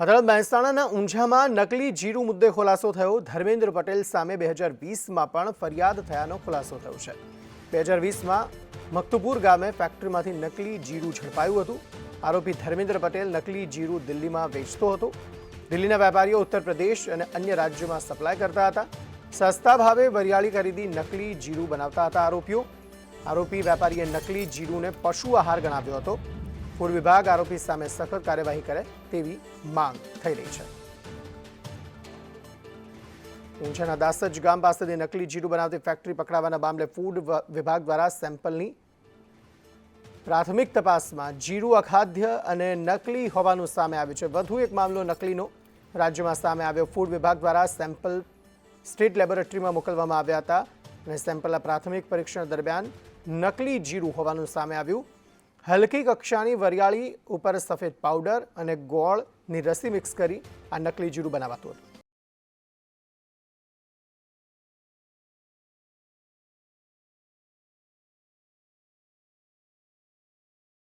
હળવદ મહેસાણાના ઊંઝામાં નકલી જીરું મુદ્દે ખુલાસો થયો. ધર્મેન્દ્ર પટેલ સામે બે હજાર વીસમાં પણ ફરિયાદ થયાનો ખુલાસો થયો છે. બે હજાર વીસમાં મક્તુપુર ગામે ફેક્ટરીમાંથી નકલી જીરું ઝડપાયું હતું. આરોપી ધર્મેન્દ્ર પટેલ નકલી જીરું દિલ્હીમાં વેચતો હતો. દિલ્હીના વેપારીઓ ઉત્તર પ્રદેશ અને અન્ય રાજ્યોમાં સપ્લાય કરતા હતા. સસ્તા ભાવે વરિયાળી ખરીદી નકલી જીરું બનાવતા હતા આરોપીઓ. આરોપી વેપારીએ નકલી જીરુંને પશુ આહાર ગણાવ્યો હતો. ફૂડ વિભાગ આરોપી સામે સખત કાર્યવાહી કરે તેવી માંગ થઈ રહી છે. ઊંઝાના દાસજ ગામ પાસેથી નકલી જીરું બનાવતી ફેક્ટરી પકડાવાના મામલે ફૂડ વિભાગ દ્વારા સેમ્પલની પ્રાથમિક તપાસમાં જીરું અખાદ્ય અને નકલી હોવાનું સામે આવ્યું છે. વધુ એક મામલો નકલીનો રાજ્યમાં સામે આવ્યો. ફૂડ વિભાગ દ્વારા સેમ્પલ સ્ટેટ લેબોરેટરીમાં મોકલવામાં આવ્યા હતા અને સેમ્પલના પ્રાથમિક પરીક્ષણ દરમિયાન નકલી જીરું હોવાનું સામે આવ્યું. હલકી કક્ષાની વરિયાળી ઉપર સફેદ પાવડર અને ગોળની રસી મિક્સ કરી આ નકલી જીરું બનાવાતું હતું.